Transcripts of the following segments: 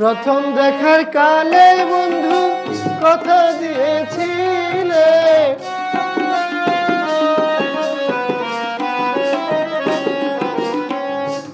প্রথম দেখার কালে বন্ধু কথা দিয়েছিলে।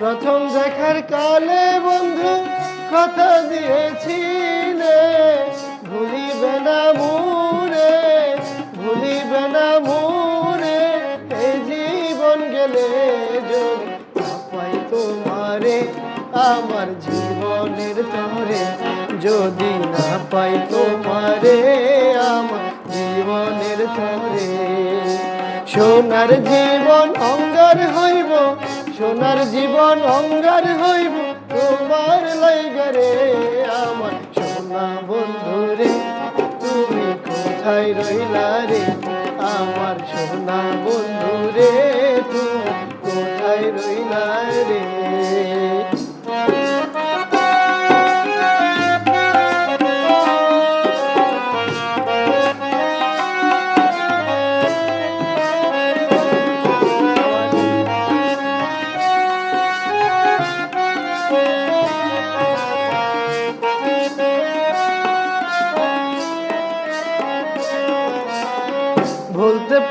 প্রথম দেখার কালে বন্ধু কথা দিয়েছিলে। ভুলিবে না মুরে, ভুলিবে না মুরে, এই জীবন গেলে যদি তোমারে। আমার জীবনের তরে যদি না পাই তোমারে, আমার জীবনের তরে। সোনার জীবন অঙ্গার হইব, সোনার জীবন অঙ্গার হইব, তোমার লাইগারে আমার সোনা বন্ধু রে। তুমি কোথায় রইলা রে, আমার সোনা বন্ধু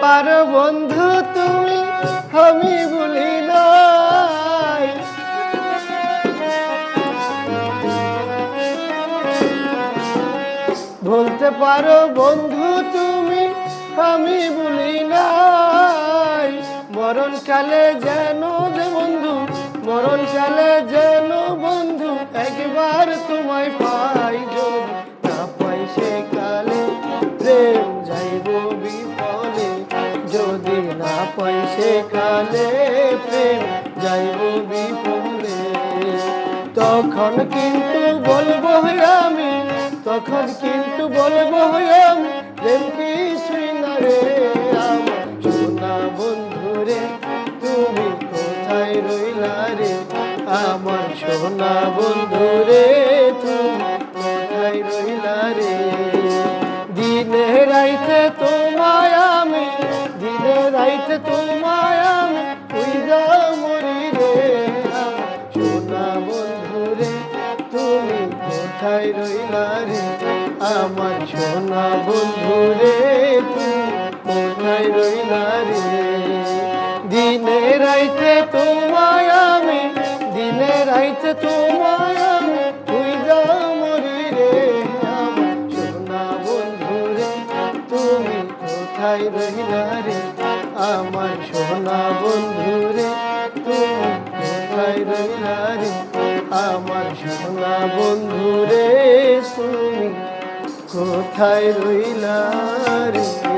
পারো বন্ধু তুমি, আমি বলি নাই। বলতে পারো বন্ধু তুমি, আমি বলি নাই। মরণকালে যেন যে বন্ধু, মরণকালে যেন বন্ধু, একবার তোমায় পাই যদি। তখন কিন্তু বলব আমি তখন কিন্তু বলব আমি প্রেম কিছুই না রে আমার সোনা বন্ধু রে, তুমি কোথায় রইলা রে? আমার সোনা বন্ধু রে, তুমি কোথায় রইলা রে? দিনে রাইতে তোমায় কোথায় রইলা রে, আমার সোনা বন্ধু রে কোথায় রইলা রে। দিনে রাইতে তোমায় আমি, দিনে রাইতে তোমায় আমি পুইজা মরি রে, আমার সোনা বন্ধু রে, তুমি কোথায় রইলা রে? আমার সোনা বন্ধু রে, তুমি কোথায় রইলা রে? আমার সোনা বন্ধুরে তুমি কোথায় রইলা রে?